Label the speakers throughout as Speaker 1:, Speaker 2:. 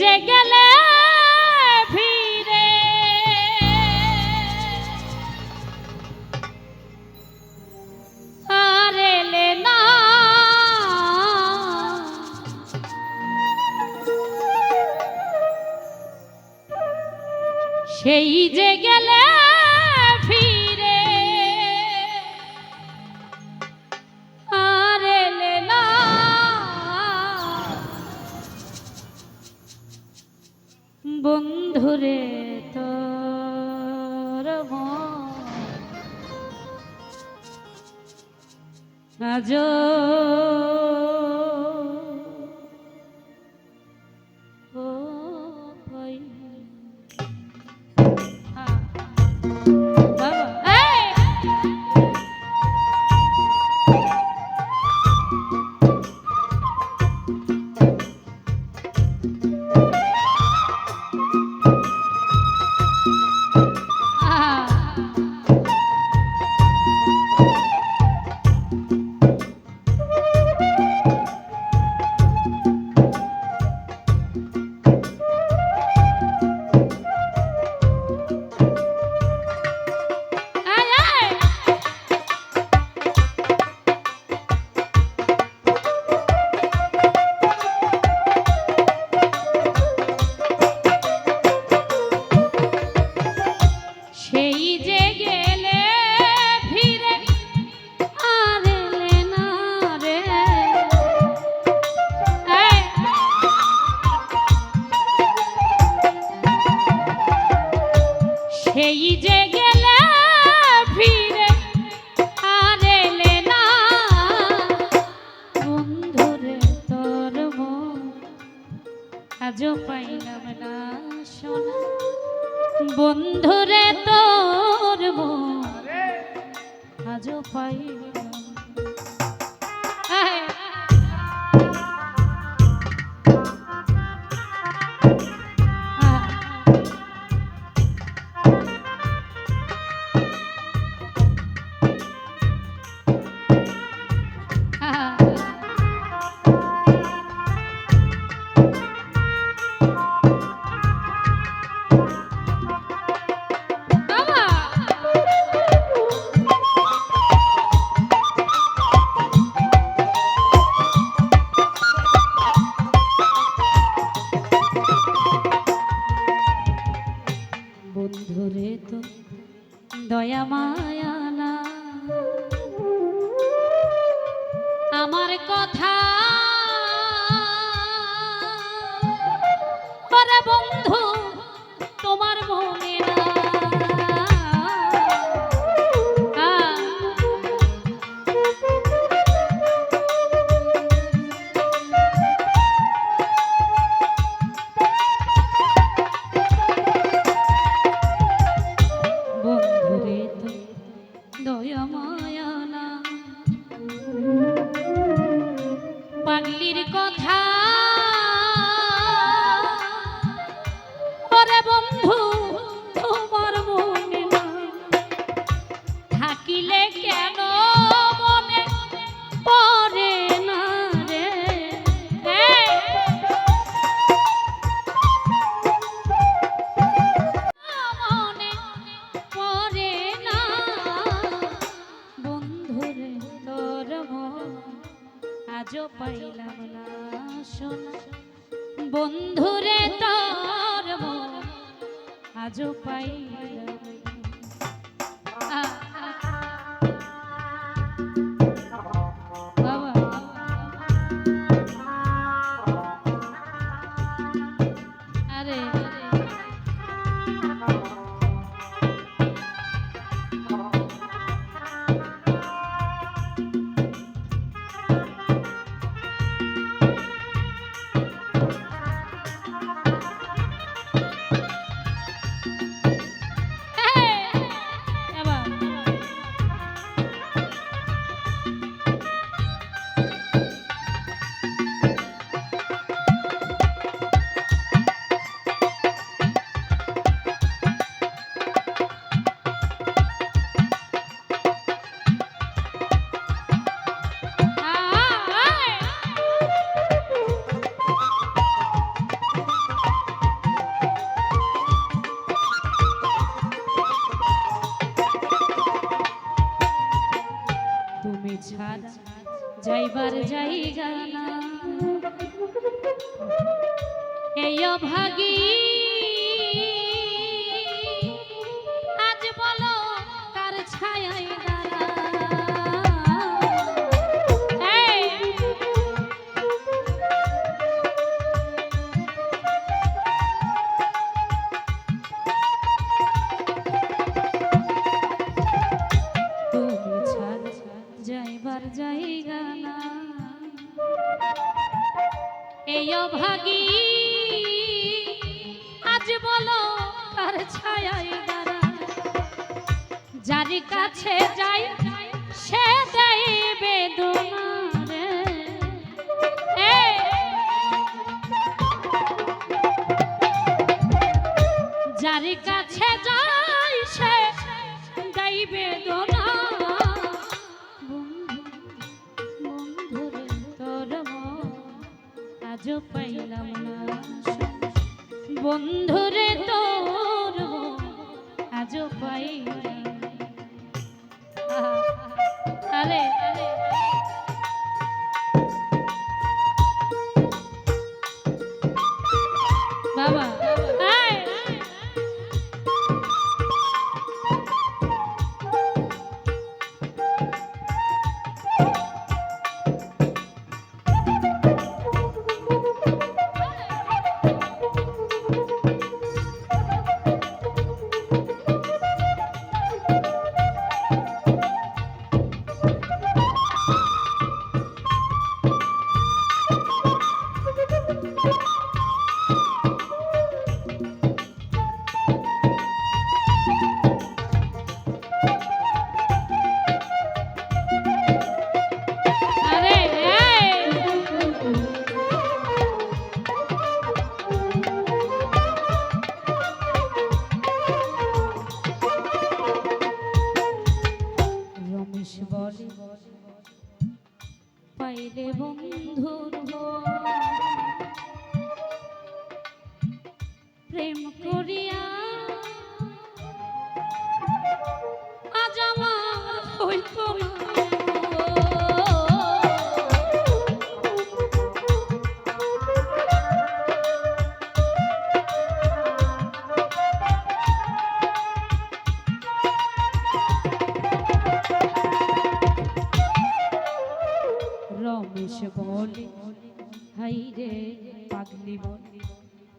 Speaker 1: যে গেলে ফিরে আর না। সেই যে গেলে বন্ধুরে তোর আজ সেই যে ফিরে আর এলে না। বন্ধুরে তোর আজও পাইলাম না শোনা বন্ধুরে তোর আজও পাইলাম বন্ধু তোমার মনে আজও পাইলাম না শোনা। বন্ধুরে তোর আজও পাইলাম তুমি ছাড়া যাইবার জায়গা না এই অভাগী আজ বলো কার ছায়ায় দাঁড়া যার কাছে যাই, সে দেয় বেদনা যার কাছে যাই, সে দেয় বেদনা পাইলাম না। বন্ধুরে তোর আজও পাইলাম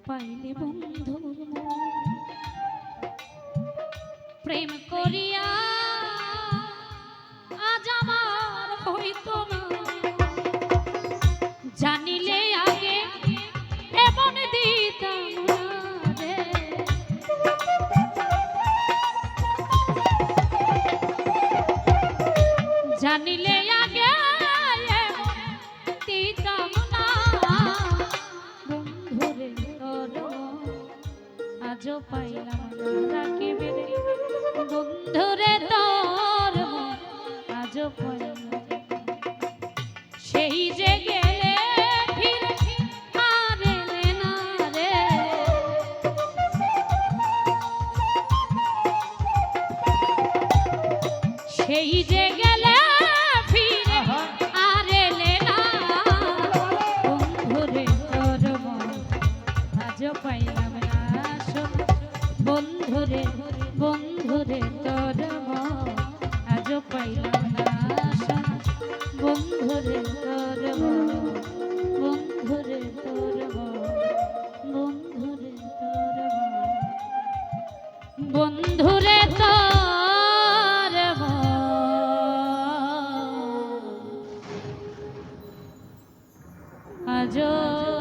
Speaker 1: Wah, 土 বন্ধুরে বন্ধুরে তোর আজ পাইলাম না আশা বন্ধুরে তোর বন্ধুরে তোর বন্ধুরে তোর বন্ধুরে তোর joy.